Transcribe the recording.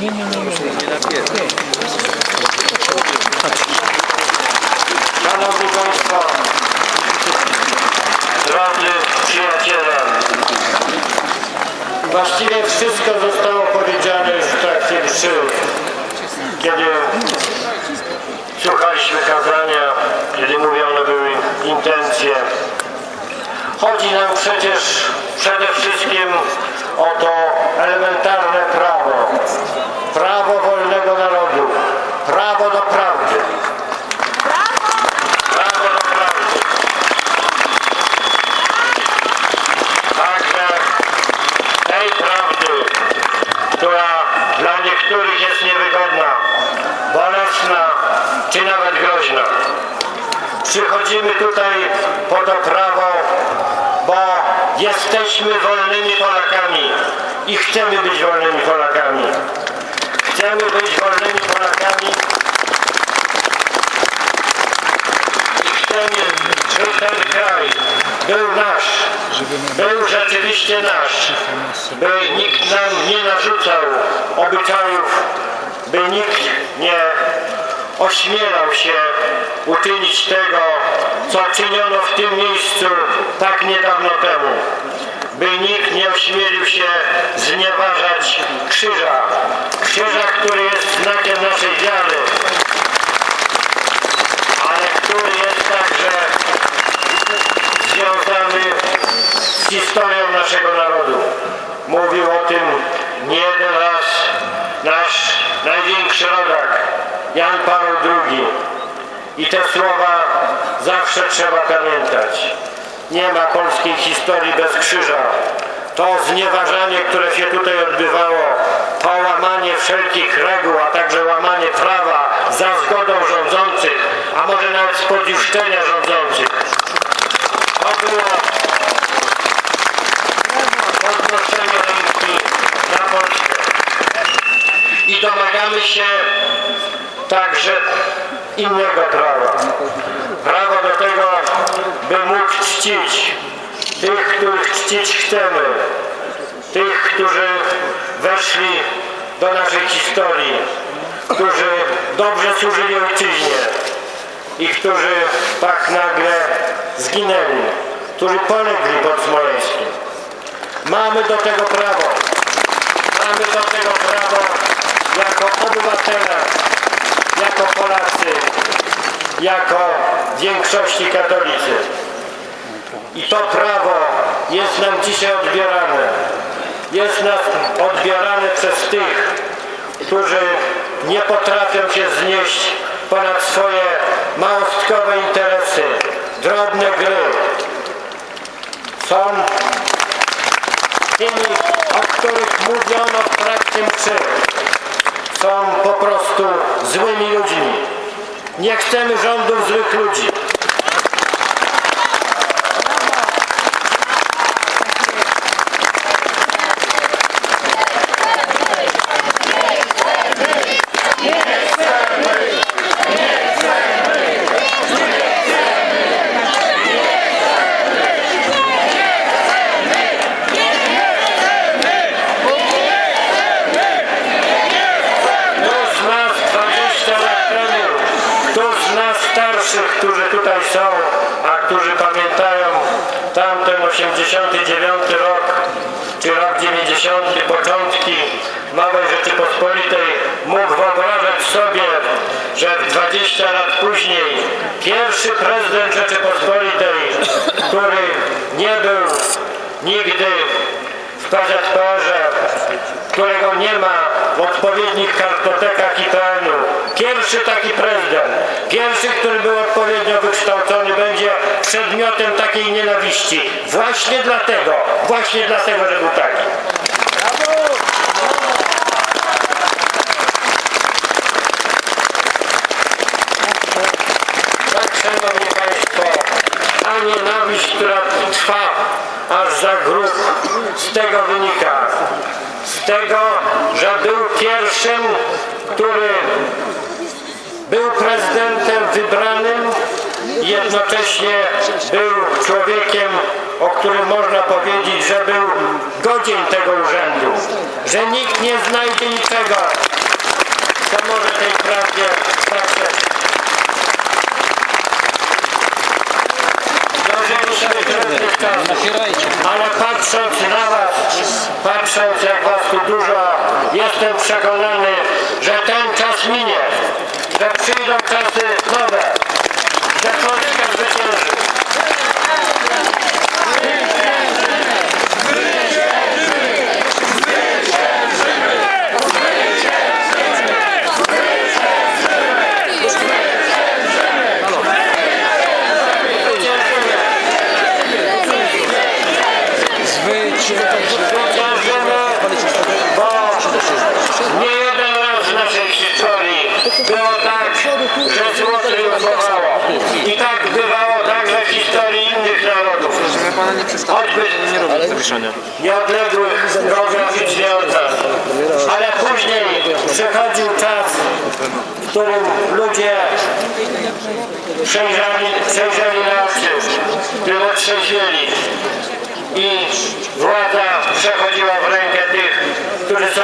Nie, nie, nie. nie. Szanowni Państwo, drodzy przyjaciele, właściwie wszystko zostało powiedziane już w trakcie mszy, kiedy słuchaliśmy kazania, kiedy mówione były intencje. Chodzi nam przecież przede wszystkim o to elementarne prawo, prawo wolnego narodu, prawo do prawdy. Prawo do prawdy. Także tej prawdy, która dla niektórych jest niewygodna, bolesna czy nawet groźna. Przychodzimy tutaj po to prawo, bo jesteśmy wolnymi Polakami i chcemy być wolnymi Polakami. Chcemy być wolnymi Polakami i chcemy, żeby ten kraj był nasz, był rzeczywiście nasz, by nikt nam nie narzucał obyczajów, by nikt nie ośmielał się uczynić tego, co czyniono w tym miejscu tak niedawno temu. By nikt nie ośmielił się znieważać krzyża. Krzyża, który jest znakiem naszej wiary, ale który jest także związany z historią naszego narodu. Mówił o tym nie jeden raz nasz największy rodak, Jan Paweł II. I te słowa zawsze trzeba pamiętać. Nie ma polskiej historii bez krzyża. To znieważanie, które się tutaj odbywało, to łamanie wszelkich reguł, a także łamanie prawa za zgodą rządzących, a może nawet z podziszczenia rządzących. To było podnoszenie ręki na Polskę. I domagamy się także innego prawa. Prawo do tego, czcić tych, których czcić chcemy. Tych, którzy weszli do naszej historii, którzy dobrze służyli ojczyźnie i którzy tak nagle zginęli, którzy polegli pod Smoleńskiem. Mamy do tego prawo. Mamy do tego prawo jako obywatele, jako Polacy, jako większości katolicy. I to prawo jest nam dzisiaj odbierane. Jest nam odbierane przez tych, którzy nie potrafią się znieść ponad swoje małostkowe interesy, drobne gry. Są tymi, o których mówiono w trakcie mszy, są po prostu złymi ludźmi. Nie chcemy rządów złych ludzi. Kto z nas 20 lat temu, kto z nas którzy tutaj są, a którzy pamiętają tamten 89 rok, czy rok 90, początki Małej Rzeczypospolitej, mógł wyobrażać sobie, że 20 lat później pierwszy prezydent Rzeczypospolitej, który nie był nigdy w PZPR-ze, którego nie ma w odpowiednich kartotekach IPN-u. Pierwszy taki prezydent, pierwszy, który był odpowiednio wykształcony, będzie przedmiotem takiej nienawiści. Właśnie dlatego, właśnie dlatego, że był taki. Tak, nienawiść, która trwa aż za grób, z tego wynika. Z tego, że był pierwszym, który był prezydentem wybranym i jednocześnie był człowiekiem o którym można powiedzieć, że był godzien tego urzędu, że nikt nie znajdzie niczego, co może tej prawdzie. Dożyliśmy trudnych czasów. Napierajcie. Ale patrząc na Was, patrząc jak Was tu dużo, jestem przekonany, że ten czas minie, że przyjdą czasy nowe, że Polska zwycięży. Zwyciężymy. Zwycięży. Zwyciężymy, bo nie jeden raz w naszej historii było tak, że zło triumfowało. I tak bywało także w historii innych narodów. Choćby nieodległych geograficznie od nas. Ale później przychodził czas, w którym ludzie przejrzeli, przejrzeli na oczy, w którym otrzeźwieli i władza przechodziła w rękę tych, którzy są